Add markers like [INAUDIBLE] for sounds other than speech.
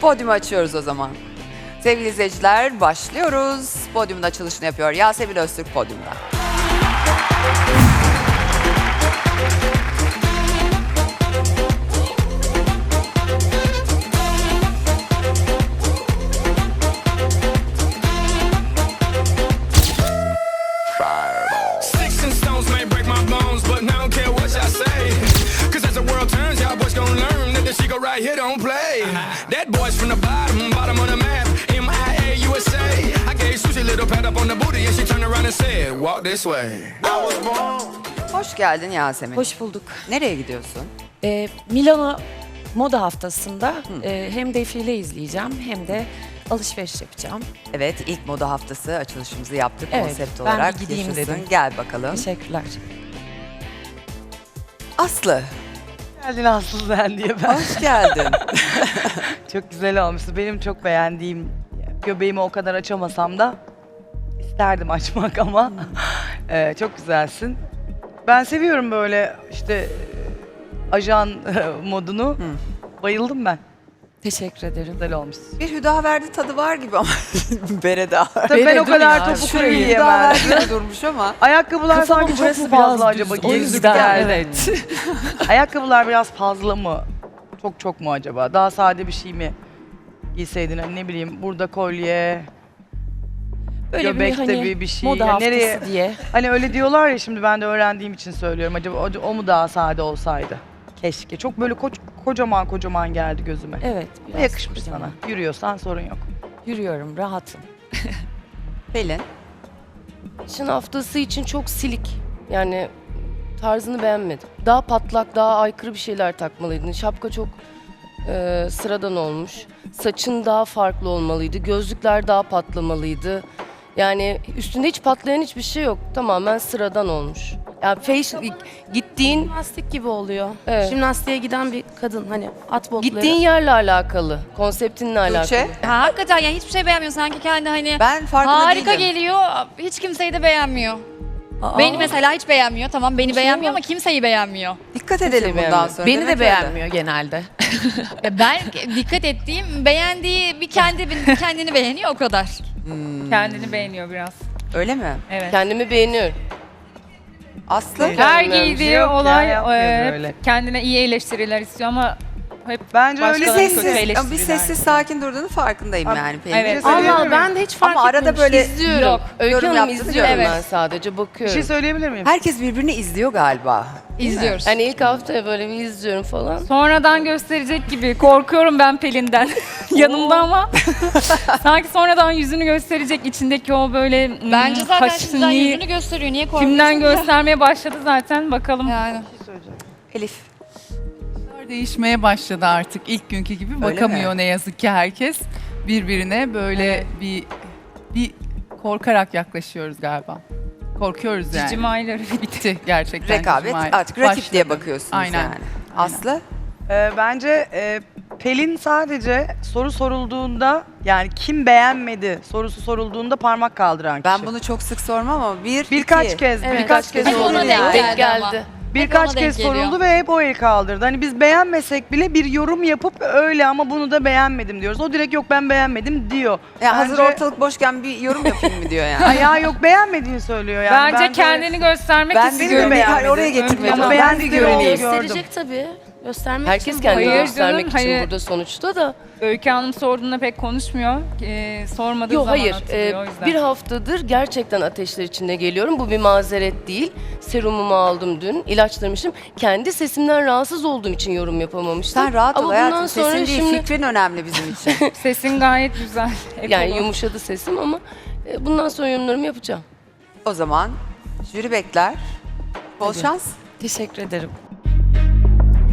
Podyumu açıyoruz o zaman. Sevgili izleyiciler başlıyoruz. Podyumun açılışını yapıyor Yasemin Öztürk podyumda. Right here don't play. That boy's from the bottom, bottom of the map. MIA USA. I gave Sushi a little pat up on the booty and she turned around and said, Walk this way. I was born. Hoş geldin Yasemin. Hoş bulduk. Nereye gidiyorsun? Ee, Milano Moda Haftası'nda e, hem defile izleyeceğim hem de alışveriş yapacağım. Evet ilk moda haftası açılışımızı yaptık Evet, konsept ben olarak. bir gideyim Yaşasın. dedim. Gel bakalım. Teşekkürler. Aslı geldin Aslı sen diye ben. hoş geldin. [LAUGHS] çok güzel olmuştu. Benim çok beğendiğim göbeğimi o kadar açamasam da isterdim açmak ama Ee, çok güzelsin. Ben seviyorum böyle işte e, ajan modunu. Bayıldım ben. Teşekkür ederim. Güzel olmuş. bir Hüdaverdi tadı var gibi ama [LAUGHS] bere daha. Tabii ben o kadar ya, topuklu şurayı yiyemem. Hüdaverdi durmuş ama. [LAUGHS] Ayakkabılar Kafamın sanki çok burası mu fazla biraz acaba? düz, o Gezdik yüzden, geldi. evet. [LAUGHS] Ayakkabılar biraz fazla mı? Çok çok mu acaba? Daha sade bir şey mi giyseydin? Hani ne bileyim burada kolye, Böyle Göbekte bir, hani, bir- bir şey. moda Ya haftası nereye- diye. Hani öyle diyorlar ya şimdi ben de öğrendiğim için söylüyorum. Acaba o, o mu daha sade olsaydı? Keşke. Çok böyle koç, kocaman kocaman geldi gözüme. Evet. biraz Yakışmış kocaman. sana. Yürüyorsan sorun yok. Yürüyorum, rahatım. [LAUGHS] Pelin. Çin haftası için çok silik. Yani tarzını beğenmedim. Daha patlak, daha aykırı bir şeyler takmalıydın. Şapka çok e, sıradan olmuş. Saçın daha farklı olmalıydı. Gözlükler daha patlamalıydı. Yani üstünde hiç patlayan hiçbir şey yok. Tamamen sıradan olmuş. Yani fashion, gittiğin Jimnastik gibi oluyor. Evet. Jimnastiğe giden bir kadın hani at botları. gittiğin yerle alakalı, konseptinle alakalı. Tuğçe. Ha, hakikaten yani hiçbir şey beğenmiyor. Sanki kendi hani Ben farkında harika değilim. geliyor. Hiç kimseyi de beğenmiyor. Beni mesela hiç beğenmiyor. Tamam beni beğenmiyor ama kimseyi beğenmiyor. Dikkat edelim bundan beğenmiyor. sonra. Beni Demek de öyle. beğenmiyor genelde. [LAUGHS] E, Ben dikkat ettiğim beğendiği bir kendi kendini beğeniyor o kadar. Kendini beğeniyor biraz. Öyle mi? Evet. Kendimi beğeniyorum. Aslı? Her giydiği olay e, hep kendine iyi eleştiriler istiyor ama hep Bence öyle kötü sessiz, eleştiriler. bir sessiz sakin durduğunu farkındayım Abi, yani Pelin. evet. Şey söyleyebilir Allah ben de hiç fark Ama arada etmemiştim. böyle İzliyorum. Yok, Öykü yorum Hanım yaptığını izliyorum görmedim. ben sadece Bir bakıyorum. şey söyleyebilir miyim? herkes birbirini izliyor galiba. İzliyoruz. Hani ilk hafta böyle bir izliyorum falan. sonradan gösterecek gibi korkuyorum ben Pelin'den [LAUGHS] [LAUGHS] yanımda ama [LAUGHS] sanki sonradan yüzünü gösterecek içindeki o böyle mm, Bence zaten şimdiden yüzünü gösteriyor. Niye korkuyorsun? kimden göstermeye başladı zaten bakalım. Yani. Elif. Değişmeye başladı artık ilk günkü gibi Öyle bakamıyor mi? ne yazık ki herkes birbirine böyle bir bir korkarak yaklaşıyoruz galiba. Korkuyoruz yani. Cicim ayları [LAUGHS] Bitti gerçekten. Rekabet cicim ay- artık rakip diye başladı. bakıyorsunuz Aynen. yani. Aslı? Ee, bence e, Pelin sadece soru sorulduğunda yani kim beğenmedi sorusu sorulduğunda parmak kaldıran kişi. Ben bunu çok sık sormam ama bir, birkaç iki. kez, Evet. birkaç kez Hep oldu ona denk yani. geldi geldi. Birkaç ona denk kez geliyor. soruldu ve hep o el kaldırdı. Hani biz beğenmesek bile bir yorum yapıp öyle ama bunu da beğenmedim diyoruz. O direkt yok ben beğenmedim diyor. Ya hazır Bence- ortalık boşken bir yorum yapayım mı diyor yani. [LAUGHS] Ay ya yok beğenmediğini söylüyor yani. Bence kendini göstermek ben istiyor. beni de beğenmedi. beğenmedim. Oraya getirmedim. Ama Ben beğendi de görüneyim. gördüm. Gösterecek tabii. Göstermek Herkes için kendini. Hayır göstermek canım, için hayır. burada sonuçta da. Öykü Hanım sorduğunda pek konuşmuyor. Ee, sormadığı Yok zaman hayır. hatırlıyor yüzden. bir haftadır gerçekten ateşler içinde geliyorum. Bu bir mazeret değil. Serumumu aldım dün. ilaçlarımı içtim. Kendi sesimden rahatsız olduğum için yorum yapamamıştım. Sen rahat ol Ama hayatım. bundan sonra Sesin değil şimdi fikrin önemli bizim [LAUGHS] için. Sesin gayet güzel. [LAUGHS] yani yumuşadı sesim ama e, bundan sonra yorumlarımı yapacağım. o zaman jüri bekler. Bol şans. Teşekkür ederim.